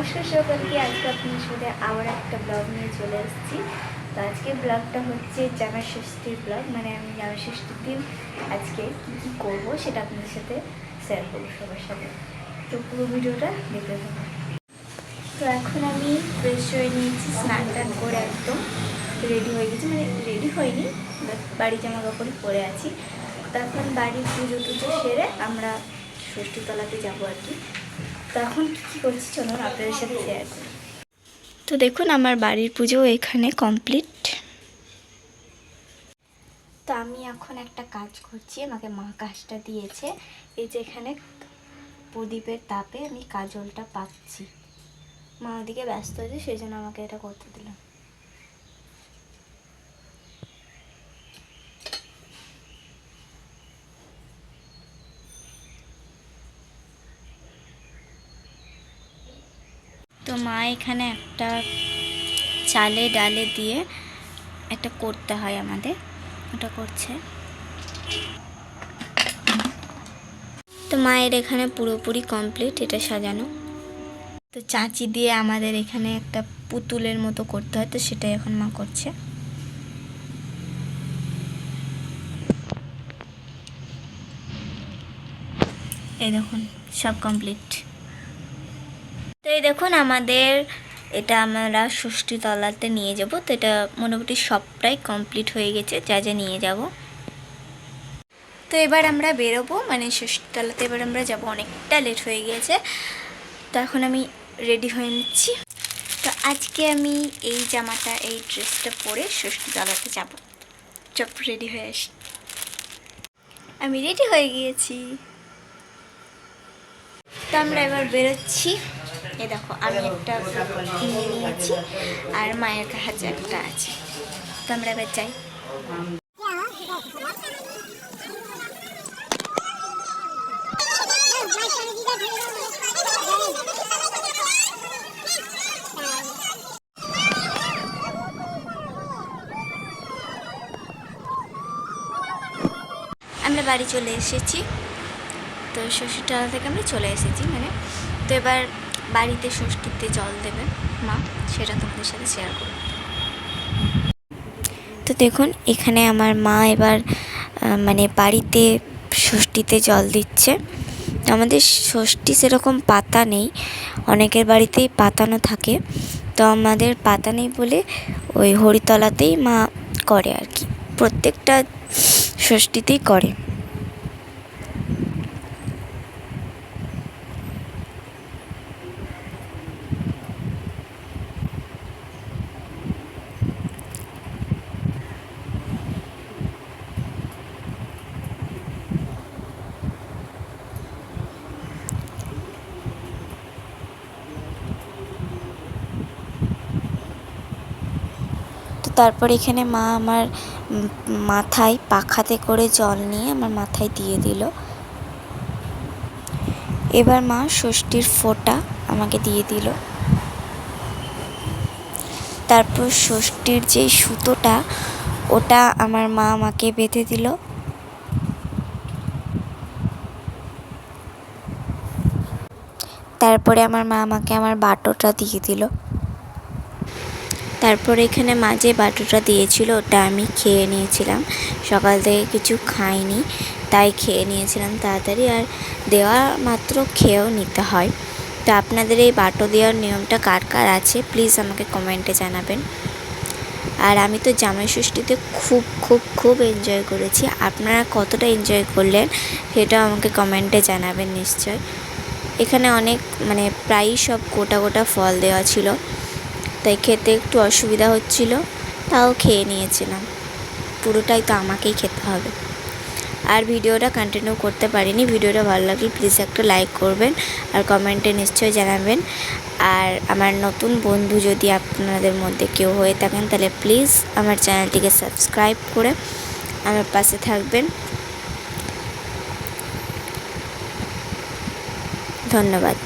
নমস্কার সকলকে আজকে আপনার সাথে আবার একটা ব্লগ নিয়ে চলে এসেছি তো আজকে ব্লগটা হচ্ছে জামাই ষষ্ঠীর ব্লগ মানে আমি জামাই ষষ্ঠীর দিন আজকে কী কী করব সেটা আপনাদের সাথে শেয়ার করব সবার সাথে। তো পুরো ভিডিওটা দেখতে তো এখন আমি ফ্রেশ হয়ে নিয়েছি, স্নান টান করে একদম রেডি হয়ে গেছি। মানে রেডি হয়নি বাড়ি জামা কাপড় পরে আছি। তো এখন বাড়ির পুজো টুজো সেরে আমরা ষষ্ঠীতলাতে যাব আর কি। তো এখন কী কী করছি চলুন আপনাদের সাথে শেয়ার করি। তো দেখুন আমার বাড়ির পুজো এখানে কমপ্লিট তো আমি এখন একটা কাজ করছি আমাকে মা কাজটা দিয়েছে। এই যে এখানে প্রদীপের তাপে আমি কাজলটা পাচ্ছি। মা ওদিকে ব্যস্ত আছে সেই জন্য আমাকে এটা করতে দিলাম মা এখানে একটা চালে ডালে দিয়ে একটা করতে হয় আমাদের। ওটা করছে। তো মায়ের এখানে পুরোপুরি কমপ্লিট এটা সাজানো। তো চাঁচি দিয়ে আমাদের এখানে একটা পুতুলের মতো করতে হয়, তো সেটাই এখন মা করছে। এই দেখুন, সব কমপ্লিট এই দেখুন, আমাদের এটা আমরা ষষ্ঠী তলাতে নিয়ে যাব। তো এটা মোটামুটি সবটাই কমপ্লিট হয়ে গেছে, যা যা নিয়ে যাব। তো এবার আমরা বেরোবো মানে ষষ্ঠী তলাতে এবার আমরা যাব, অনেকটা লেট হয়ে গিয়েছে তো এখন আমি রেডি হয়ে নিচ্ছি। তো আজকে আমি এই জামাটা, এই ড্রেসটা পরে ষষ্ঠী তলাতে যাব। চপ রেডি হয়ে আসি আমি রেডি হয়ে গিয়েছি। তো আমরা এবার বেরোচ্ছি। এ দেখো, আমি একটা নিয়ে নিয়েছি আর মায়ের কাছে একটা আছে। তো আমরা এবার যাই। আমরা বাড়ি চলে এসেছি। তো ষষ্ঠীতলা থেকে আমরা চলে এসেছি মানে। তো এবার বাড়িতে ষষ্ঠীতে জল দেবে মা, সেটা তোমাদের সাথে শেয়ার করব। তো দেখুন, এখানে আমার মা এবার মানে বাড়িতে ষষ্ঠীতে জল দিচ্ছে। আমাদের ষষ্ঠী সেরকম পাতা নেই, অনেকের বাড়িতেই পাতানো থাকে। তো আমাদের পাতা নেই বলে ওই হরিতলাতেই মা করে আর কি। প্রত্যেকটা ষষ্ঠীতেই করে। তারপর এখানে মা আমার মাথায় পাখাতে করে জল নিয়ে আমার মাথায় দিয়ে দিল। এবার মা ষষ্ঠীর ফোঁটা আমাকে দিয়ে দিল। তারপর ষষ্ঠীর যে সুতোটা, ওটা আমার মা আমাকে বেঁধে দিল। তারপরে আমার মা আমাকে আমার বাটোটা দিয়ে দিল। তারপর এখানে মাঝে বাটুটা দিয়েছিল, ওটা আমি খেয়ে নিয়েছিলাম। সকাল থেকে কিছু খাইনি, তাই খেয়ে নিয়েছিলাম তাড়াতাড়ি আর দেওয়া মাত্র খেয়েও নিতে হয়। তো আপনাদের এই বাটো দেওয়ার নিয়মটা কার কার আছে? প্লিজ আমাকে কমেন্টে জানাবেন। আর আমি তো জামাই ষষ্ঠীতে খুব খুব খুব এনজয় করেছি। আপনারা কতটা এনজয় করলেন সেটাও আমাকে কমেন্টে জানাবেন নিশ্চয়। এখানে অনেক মানে প্রায়ই সব গোটা গোটা ফল দেওয়া ছিল। তাই খেতে একটু অসুবিধা হচ্ছিল, তাও খেয়ে নিয়েছিলাম। পুরোটাই তো আমাকেই খেতে হবে। আর ভিডিওটা কন্টিনিউ করতে পারিনি, ভিডিওটা ভালো লাগলে প্লিজ একটা লাইক করবেন আর কমেন্টে নিশ্চয়ই জানাবেন। আর আমার নতুন বন্ধু যদি আপনাদের মধ্যে কেউ হয়ে থাকেন, তাহলে প্লিজ আমার চ্যানেলটিকে সাবস্ক্রাইব করে আমার পাশে থাকবেন। ধন্যবাদ।